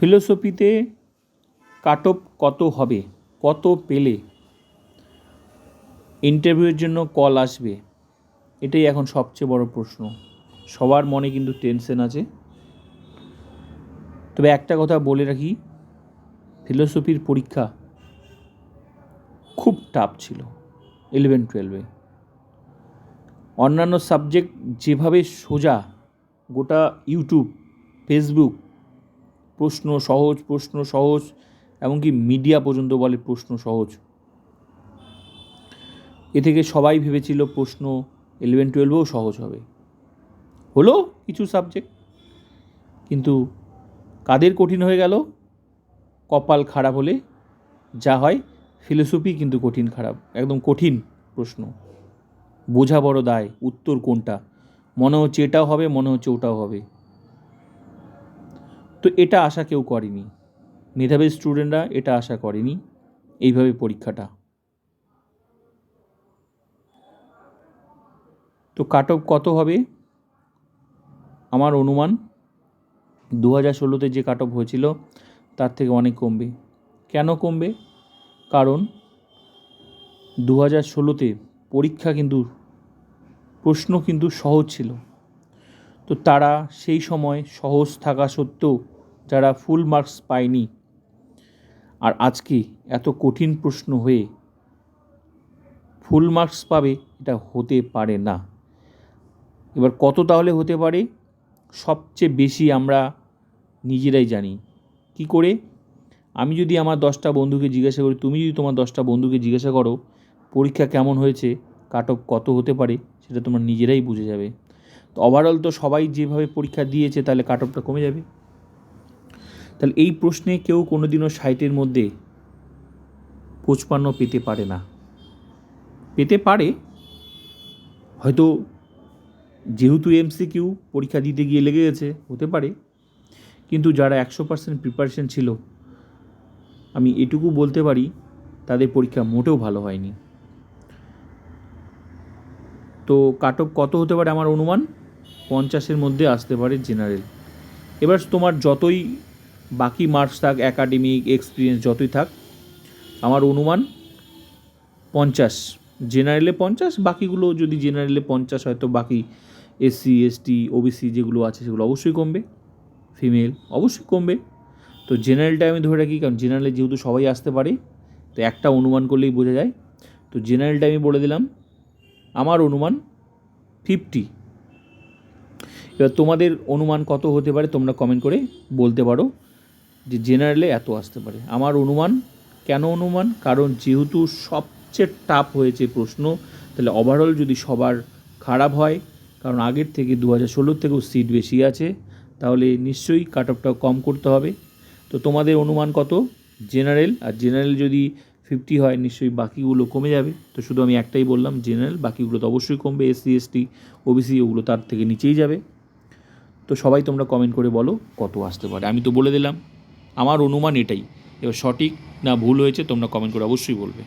ফিলোসফিতে cut off কত হবে? কত পেলে? ইন্টারভিউয়ের জন্য কল আসবে। এটাই এখন সবচেয়ে বড় প্রশ্ন। সবার মনে কিন্তু টেনশন আছে। তবে একটা কথা বলে রাখি, ফিলোসফির পরীক্ষা খুব টাফ ছিল ইলেভেন টুয়েলভে অন্যান্য সাবজেক্ট যেভাবে সোজা গোটা ইউটিউব ফেসবুক প্রশ্ন সহজ প্রশ্ন সহজ, এমনকি মিডিয়া পর্যন্ত বলে প্রশ্ন সহজ। এ থেকে সবাই ভেবেছিল প্রশ্ন ইলেভেন টুয়েলভেও সহজ হবে। হলো কিছু সাবজেক্ট কিন্তু কাদের কঠিন হয়ে গেল? কপাল খারাপ হলে যা হয় ফিলোসফি কিন্তু কঠিন খারাপ, একদম কঠিন প্রশ্ন। বোঝা বড় দায়, উত্তর কোনটা? মনে হচ্ছে এটাও হবে, মনে হচ্ছে ওটাও হবে। তো এটা আশা কেউ করেনি। মেধাবী স্টুডেন্টরা এটা আশা করেনি। এইভাবে পরীক্ষাটা। তো কাট অফ কত হবে? আমার অনুমান দু হাজার ষোলোতে যে কাট অফ হয়েছিল, তার থেকে অনেক কমবে। কেন কমবে? কারণ দু হাজার ষোলোতে পরীক্ষা কিন্তু, প্রশ্ন কিন্তু সহজ ছিল। তো তারা সেই সময় সহজ থাকা সত্ত্বেও যারা ফুল মার্কস পায়নি। আর আজকে এত কঠিন প্রশ্ন হয়ে ফুল মার্কস পাবে, এটা হতে পারে না। এবার কত তাহলে হতে পারে? সবচেয়ে বেশি আমরা নিজেরাই জানি। কি করে? আমি যদি আমার দশটা বন্ধুকে জিজ্ঞাসা করি, তুমি যদি তোমার দশটা বন্ধুকে জিজ্ঞাসা করো, পরীক্ষা কেমন হয়েছে কাট অফ কত হতে পারে, সেটা তোমরা নিজেরাই বুঝে যাবে। তো ওভারঅল তো সবাই যেভাবে পরীক্ষা দিয়েছে, তাহলে কাট অফটা কমে যাবে। তাহলে এই প্রশ্নে কেউ কোনো দিনও ষাটের মধ্যে পঁচপান্ন পেতে পারে না। পেতে পারে, হয়তো যেহেতু এমসি কিউ পরীক্ষা দিতে গিয়ে লেগে গেছে, হতে পারে। কিন্তু যারা একশো পার্সেন্ট প্রিপারেশন ছিল, আমি এটুকু বলতে পারি, তাদের পরীক্ষা মোটেও ভালো হয়নি। তো কাট অফ কত হতে পারে আমার অনুমান? পঞ্চাশের মধ্যে আসতে পারে জেনারেল। এবার তোমার যতই বাকি মার্কস থাক একাডেমিক এক্সপিরিয়েন্স যতই থাক, আমার অনুমান পঞ্চাশ। জেনারেলে পঞ্চাশ, বাকিগুলো যদি জেনারেলে পঞ্চাশ হয়তো বাকি এসসি এসটি ওবিসি যেগুলো আছে সেগুলো অবশ্যই কমবে। ফিমেল অবশ্যই কমবে। তো জেনারেলটা আমি ধরে রাখি, কারণ জেনারেলে যেহেতু সবাই আসতে পারে, তো একটা অনুমান করলেই বোঝা যায়। তো জেনারেলটা আমি বলে দিলাম, আমার অনুমান ফিফটি তোমাদের অনুমান কত হতে পারে তোমরা কমেন্ট করে বলতে পারো। যে জেনারেলে এত আসতে পারে। আমার অনুমান, কেন অনুমান? কারণ যেহেতু সবচেয়ে টাফ হয়েছে প্রশ্ন, তাহলে ওভারঅল যদি সবার খারাপ হয়, কারণ আগের থেকে দু হাজার ষোলোর থেকেও সিট বেশি আছে, তাহলে নিশ্চয়ই কাট অফটা কম করতে হবে। তো তোমাদের অনুমান কত? জেনারেল আর জেনারেল যদি ফিফটি হয়, নিশ্চয়ই বাকিগুলো কমে যাবে। তো শুধু আমি একটাই বললাম জেনারেল বাকিগুলো তো অবশ্যই কমবে এসসি এসটি ওবিসি ওগুলো তার থেকে নিচেই যাবে। তো সবাই তোমরা কমেন্ট করে বলো কত আসতে পারে। আমি তো বলে দিলাম, আমার অনুমান এটাই। এবার সঠিক না ভুল হয়েছে তোমরা কমেন্ট করে অবশ্যই বলবে।